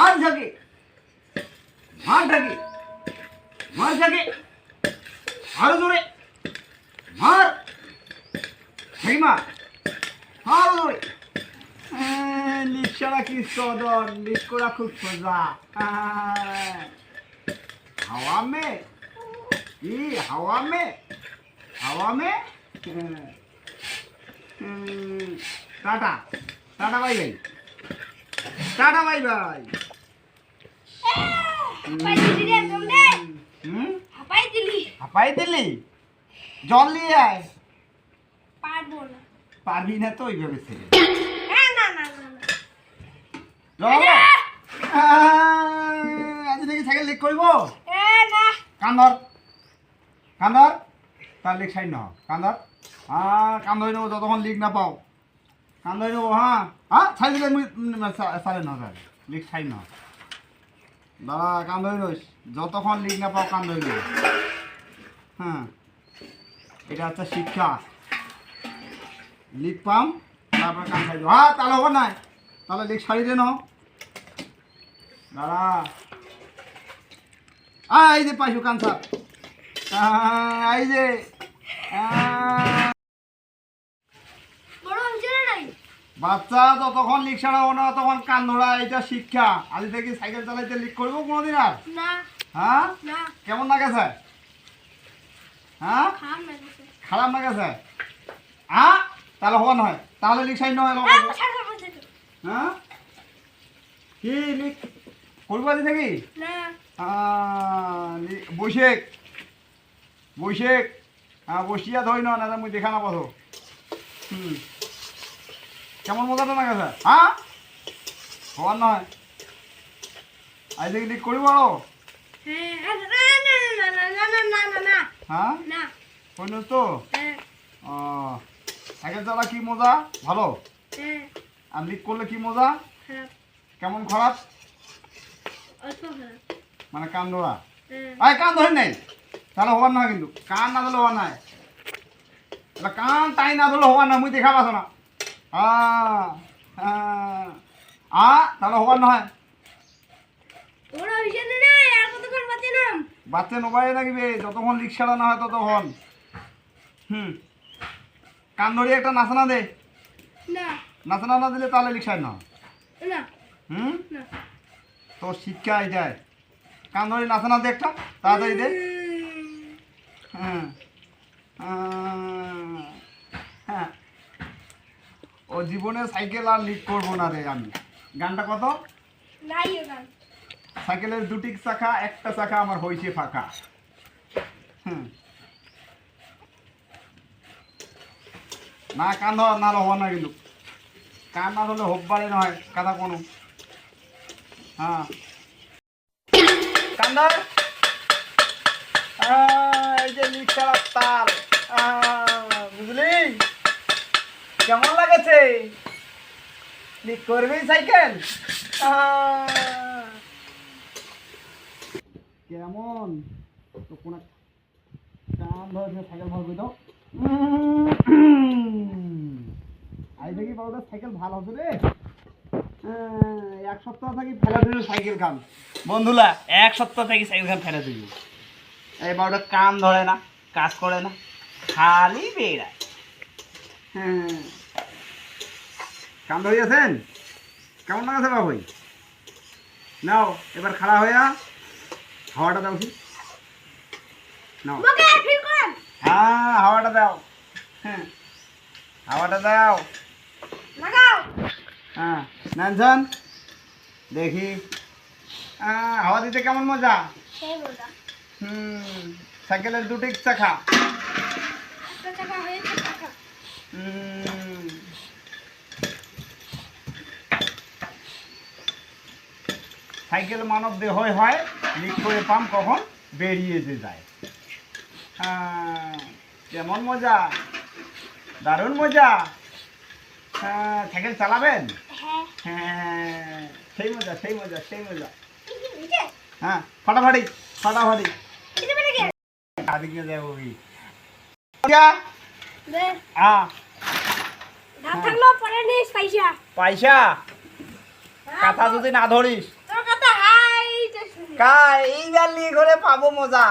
মার ঝাঁকে মার ঝাঁকে মার ঝাঁকে আরও জোরে। মার। ঝাঁকি মার আরও জোরে। লিপসারা কি সদর? করা খুব সোজা। হাওয়া মে? কি, হাওয়া মে? হাওয়া মে? Ta-ta. Ta-ta, bye bye. Ta-ta, bye bye. হাঁপাই দিলি। জল নিয়ে আয়। পারবি না। তো ওইভাবে ছেড়ে আজ! নাকি সাইকেল লিক করব? কান্দর। কান্দর? তার লিক সাইড নহ কান্দর? হ্যাঁ কান্দই নেব যতক্ষণ লিক না পাও। কান্দই নেব হ্যাঁ। হ্যাঁ সাইড দিলে সাড়ে ন লিক সাইড নহ দাদা কান্দ হয়ে রইস। যতক্ষণ লিক না পাও হয়ে নেব হ্যাঁ। এটা হচ্ছে শিক্ষা। লিক পাম তারপর কান সাইড হ্যাঁ তাহলে হব না তাহলে লিক সারি দে দাদা। আ, এই যে পাইছো কানসার এই যে। আহ, বড় হয়েছে না নাই বাচ্চা যতক্ষণ লিক ছাড়াবো না তখন কান ধরা এটা শিক্ষা। আজ থেকে সাইকেল চালাইতে লিক করব কোনোদিন আর? না। হ্যাঁ? না। কেমন লাগেছে? হ্যাঁ? না খারাপ লাগেছে? হ্যাঁ? তাহলে হওয়া নয়। তাহলে লিক সাইড নয় হ্যাঁ হ্যাঁ? কি লিক করব আজ থেকে না। বৈশেক বৈশেক হ্যাঁ বসিয়া ধরি না না মুই দেখা না পাথো হুম। কেমন মজাটা না গেছে? হ্যাঁ? হওয়ার নয়। আই দেখি ঠিক করি বড় হ্যাঁ তো? আগের জ্বালা কি মজা? ভালো? আর লিক করলে কি মজা? কেমন খারাপ? মানে কান ধরা। আয় কান ধরে নেই। তাহলে হওয়ার না কিন্তু। কান না ধরলে হওয়ার নাই কান টাই না ধরলে হওয়ার না মুই দেখা পাস না। আ তাহলে হওয়ার নয় বড় হয়েছে না না আর কতক্ষণ বাঁচে নাম বাচ্চা নোবাই লাগবে যতক্ষণ রিক্সাটা না হয় ততক্ষণ। হুম। কান একটা নাচনা দে। না। নাচনা না দিলে তাহলে রিক্সায় না। না। হুম? না। তোর শিক্ষা যায়। কান ধরে নাচনা দে একটা তাড়াতাড়ি দে। হ্যাঁ আহ, হ্যাঁ ও জীবনে সাইকেল আর লিক করব না রে আমি। গানটা কত? সাইকেলের দুটি চাকা একটা চাকা আমার হয়েছে ফাঁকা। না কান ধর না হওয়া না কিন্তু। কান না ধরলে হব্বারে নয় কথা কোনো। হ্যাঁ। কান্দার এই যে লিখার তার আহ, কেমন লাগেছে? করবি সাইকেল? কেমন? তো কোন কান ধরে সাইকেল ভালো দাও আই দেখি বাবুটা সাইকেল ভালো হবে রে। এক সপ্তাহ থাকি ফেলা দিল সাইকেল খান। বন্ধুলা এক সপ্তাহ থেকে সাইকেল খান ফেলে দিল এই বাবুটা কান ধরে না, কাজ করে না, খালি বেড়ায়। হ্যাঁ। কান ধরিয়েছেন কেমন লাগাছে বাবুই? নাও এবার খাড়া হইয়া হাওয়াটা দাও নাও। হ্যাঁ হাওয়াটা দাও। হ্যাঁ হাওয়াটা দাও। হ্যাঁ নানজন দেখি। হাওয়া দিতে কেমন মজা? হুম সাইকেলের দুটি চাকা। হুম। সাইকেল মানব দেহ হয় লিক করে পাম কখন বেরিয়ে যে যায়। হ্যাঁ কেমন মজা? দারুণ মজা? হ্যাঁ সাইকেল চালাবেন? হ্যাঁ। হ্যাঁ সেই মজা সেই মজা সেই মজা। হ্যাঁ ফাটাফাটি ফাটাফাটি? আদিকে যাব কি দে, আ। দাঁত পরে নিস পয়সা। পয়সা? কথা যদি না ধরিস। কা এইবার গালি করে পাবো মজা।